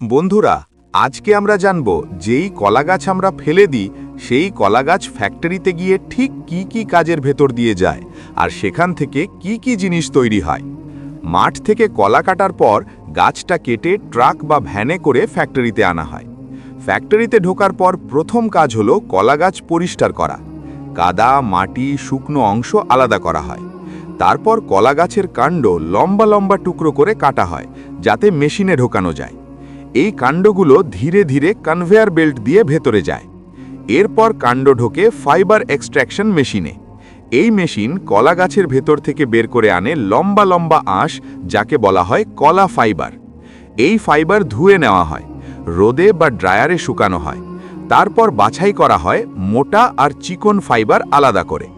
বন্ধুরা, আজকে আমরা জানব যেই কলা গাছ আমরা ফেলে দিই, সেই কলা গাছ ফ্যাক্টরিতে গিয়ে ঠিক কি কি কাজের ভেতর দিয়ে যায় আর সেখান থেকে কি কি জিনিস তৈরি হয়। মাঠ থেকে কলা কাটার পর গাছটা কেটে ট্রাক বা ভ্যানে করে ফ্যাক্টরিতে আনা হয়। ফ্যাক্টরিতে ঢোকার পর প্রথম কাজ হলো কলা গাছ পরিষ্কার করা। কাদা, মাটি, শুকনো অংশ আলাদা করা হয়। তারপর কলা গাছের কাণ্ড লম্বা লম্বা টুকরো করে কাটা হয়, যাতে মেশিনে ঢোকানো যায়। এই কাণ্ডগুলো ধীরে ধীরে কনভেয়ার বেল্ট দিয়ে ভেতরে যায়। এরপর কাণ্ড ঢোকে ফাইবার এক্সট্র্যাকশন মেশিনে এই মেশিন কলা গাছের ভেতর থেকে বের করে আনে লম্বা লম্বা আঁশ, যাকে বলা হয় কলা ফাইবার এই ফাইবার ধুয়ে নেওয়া হয়, রোদে বা ড্রায়ারে শুকানো হয়। তারপর বাছাই করা হয় মোটা আর চিকন ফাইবার আলাদা করে।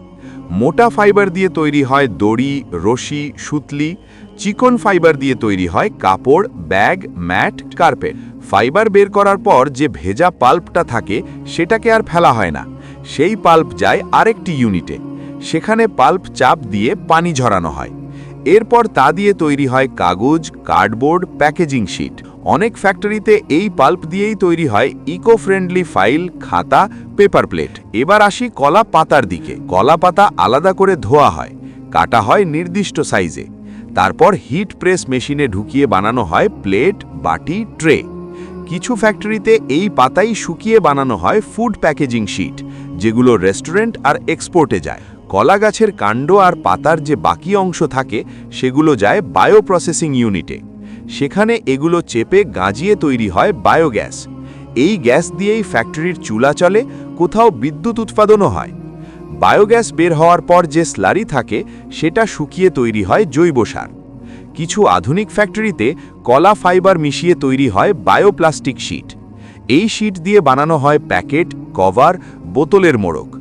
মোটা ফাইবার দিয়ে তৈরি হয় দড়ি, রশি, সুতলি। চিকন ফাইবার দিয়ে তৈরি হয় কাপড়, ব্যাগ, ম্যাট, কার্পেট। ফাইবার বের করার পর যে ভেজা পাল্পটা থাকে, সেটাকে আর ফেলা হয় না। সেই পাল্প যায় আরেকটি ইউনিটে। সেখানে পাল্প চাপ দিয়ে পানি ঝরানো হয়। এরপর তা দিয়ে তৈরি হয় কাগজ, কার্ডবোর্ড, প্যাকেজিং শিট। অনেক ফ্যাক্টরিতে এই পাল্প দিয়েই তৈরি হয় ইকো ফ্রেন্ডলি ফাইল, খাতা, পেপার প্লেট। এবার আসি কলা পাতার দিকে। কলা পাতা আলাদা করে ধোয়া হয়। কাটা হয় নির্দিষ্ট সাইজে। তারপর হিট প্রেস মেশিনে ঢুকিয়ে বানানো হয় প্লেট, বাটি, ট্রে। কিছু ফ্যাক্টরিতে এই পাতাই শুকিয়ে বানানো হয় ফুড প্যাকেজিং শিট, যেগুলো রেস্টুরেন্ট আর এক্সপোর্টে যায়। কলা গাছের কাণ্ড আর পাতার যে বাকি অংশ থাকে, সেগুলো যায় বায়ো প্রসেসিং ইউনিটে। সেখানে এগুলো চেপে গাঁজিয়ে তৈরি হয় বায়োগ্যাস। এই গ্যাস দিয়েই ফ্যাক্টরির চুলা চলে, কোথাও বিদ্যুৎ উৎপাদনও হয়। বায়োগ্যাস বের হওয়ার পর যে স্লারি থাকে, সেটা শুকিয়ে তৈরি হয় জৈব সার। কিছু আধুনিক ফ্যাক্টরিতে কলা ফাইবার মিশিয়ে তৈরি হয় বায়োপ্লাস্টিক শিট। এই শিট দিয়ে বানানো হয় প্যাকেট, কভার, বোতলের মোড়ক।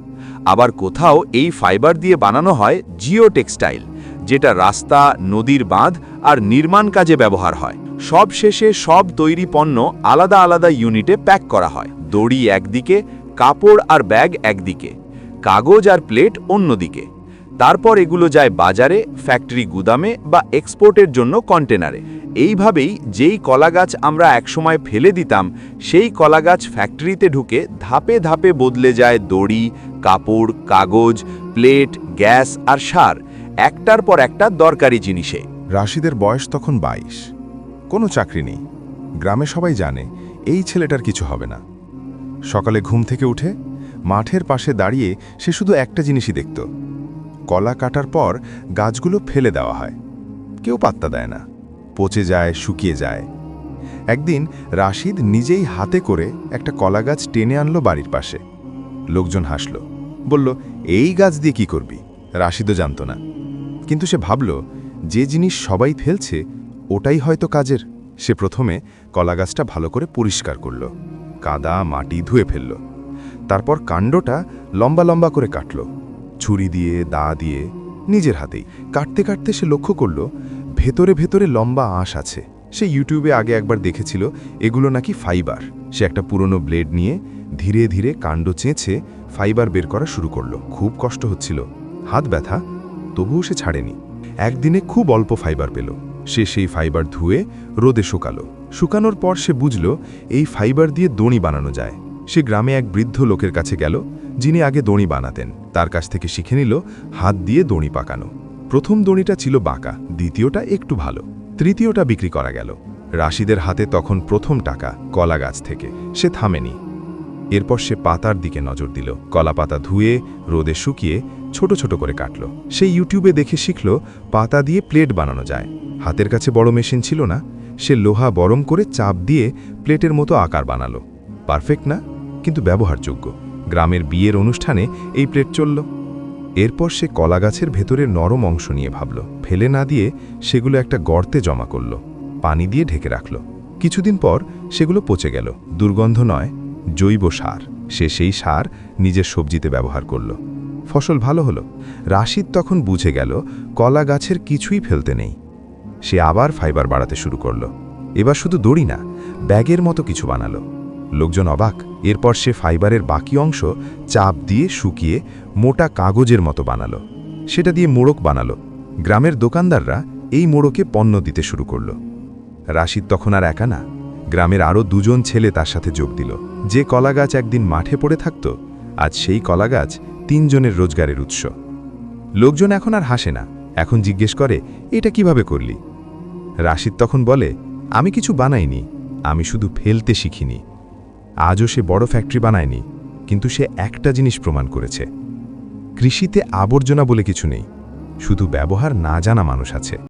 আবার কোথাও এই ফাইবার দিয়ে বানানো হয় জিও টেক্সটাইল যেটা রাস্তা, নদীর বাঁধ আর নির্মাণ কাজে ব্যবহার হয়। সব শেষে সব তৈরি পণ্য আলাদা আলাদা ইউনিটে প্যাক করা হয়। দড়ি একদিকে, কাপড় আর ব্যাগ একদিকে। কাগজ আর প্লেট অন্যদিকে। তারপর এগুলো যায় বাজারে, ফ্যাক্টরি গুদামে বা এক্সপোর্টের জন্য কন্টেনারে। এইভাবেই যেই কলা গাছ আমরা একসময় ফেলে দিতাম, সেই কলা গাছ ফ্যাক্টরিতে ঢুকে ধাপে ধাপে বদলে যায় দড়ি, কাপড়, কাগজ, প্লেট, গ্যাস আর সার। একটার পর একটা দরকারি জিনিসে। রাশিদের বয়স তখন বাইশ। কোনো চাকরি নেই। গ্রামে সবাই জানে, এই ছেলেটার কিছু হবে না। সকালে ঘুম থেকে উঠে মাঠের পাশে দাঁড়িয়ে সে শুধু একটা জিনিসই দেখত। কলা কাটার পর গাছগুলো ফেলে দেওয়া হয়। কেউ পাত্তা দেয় না। পচে যায়, শুকিয়ে যায়। একদিন রাশিদ নিজেই হাতে করে একটা কলা গাছ টেনে আনলো বাড়ির পাশে। লোকজন হাসল। বলল, এই গাছ দিয়ে কি করবি? রাশিদও জানত না। কিন্তু সে ভাবল, যে জিনিস সবাই ফেলছে, ওটাই হয়তো কাজের। সে প্রথমে কলা গাছটা ভালো করে পরিষ্কার করল। কাদা, মাটি ধুয়ে ফেলল। তারপর কাণ্ডটা লম্বা লম্বা করে কাটল। ছুরি দিয়ে, দা দিয়ে, নিজের হাতেই। কাটতে কাটতে সে লক্ষ্য করল, ভেতরে ভেতরে লম্বা আঁশ আছে। সে ইউটিউবে আগে একবার দেখেছিল, এগুলো নাকি ফাইবার। সে একটা পুরনো ব্লেড নিয়ে ধীরে ধীরে কাণ্ড চেঁচে ফাইবার বের করা শুরু করল। খুব কষ্ট হচ্ছিল। হাত ব্যথা, তবুও সে ছাড়েনি। একদিনে খুব অল্প ফাইবার পেল। সে সেই ফাইবার ধুয়ে রোদে শুকালো। শুকানোর পর সে বুঝল, এই ফাইবার দিয়ে দড়ি বানানো যায়। সে গ্রামে এক বৃদ্ধ লোকের কাছে গেল, যিনি আগে দড়ি বানাতেন। তার কাছ থেকে শিখে নিল, হাত দিয়ে দড়ি পাকানো। প্রথম দড়িটা ছিল বাঁকা, দ্বিতীয়টা একটু ভালো। তৃতীয়টা বিক্রি করা গেল। রাশিদের হাতে তখন প্রথম টাকা, কলা গাছ থেকে। সে থামেনি। এরপর সে পাতার দিকে নজর দিল। কলা পাতা ধুয়ে, রোদে শুকিয়ে, ছোট ছোট করে কাটল। সে ইউটিউবে দেখে শিখল, পাতা দিয়ে প্লেট বানানো যায়। হাতের কাছে বড় মেশিন ছিল না। সে লোহা গরম করে চাপ দিয়ে প্লেটের মতো আকার বানালো। পারফেক্ট না? কিন্তু ব্যবহারযোগ্য। গ্রামের বিয়ের অনুষ্ঠানে এই প্লেট চলল। এরপর সে কলা গাছের ভেতরের নরম অংশ নিয়ে ভাবল। ফেলে না দিয়ে সেগুলো একটা গর্তে জমা করল। পানি দিয়ে ঢেকে রাখল। কিছুদিন পর সেগুলো পচে গেল। দুর্গন্ধ নয়, জৈব সার। সে সেই সার নিজের সবজিতে ব্যবহার করল। ফসল ভালো হলো। রাশিদ তখন বুঝে গেল, কলা গাছের কিছুই ফেলতে নেই। সে আবার ফাইবার বাড়াতে শুরু করল। এবার শুধু দড়ি না, ব্যাগের মতো কিছু বানালো। লোকজন অবাক। এরপর সে ফাইবারের বাকি অংশ চাপ দিয়ে শুকিয়ে মোটা কাগজের মতো বানালো। সেটা দিয়ে মোড়ক বানালো। গ্রামের দোকানদাররা এই মোড়কে পণ্য দিতে শুরু করল। রাশিদ তখন আর একা না। গ্রামের আরও দুজন ছেলে তার সাথে যোগ দিল। যে কলাগাছ একদিন মাঠে পড়ে থাকত, আজ সেই কলাগাছ তিনজনের রোজগারের উৎস। লোকজন এখন আর হাসে না। এখন জিজ্ঞেস করে, এটা কীভাবে করলি? রাশিদ তখন বলে, আমি কিছু বানাইনি। আমি শুধু ফেলতে শিখিনি। আজও সে বড় ফ্যাক্টরি বানায়নি, কিন্তু সে একটা জিনিস প্রমাণ করেছে। কৃষিতে আবর্জনা বলে কিছু নেই, শুধু ব্যবহার না জানা মানুষ আছে।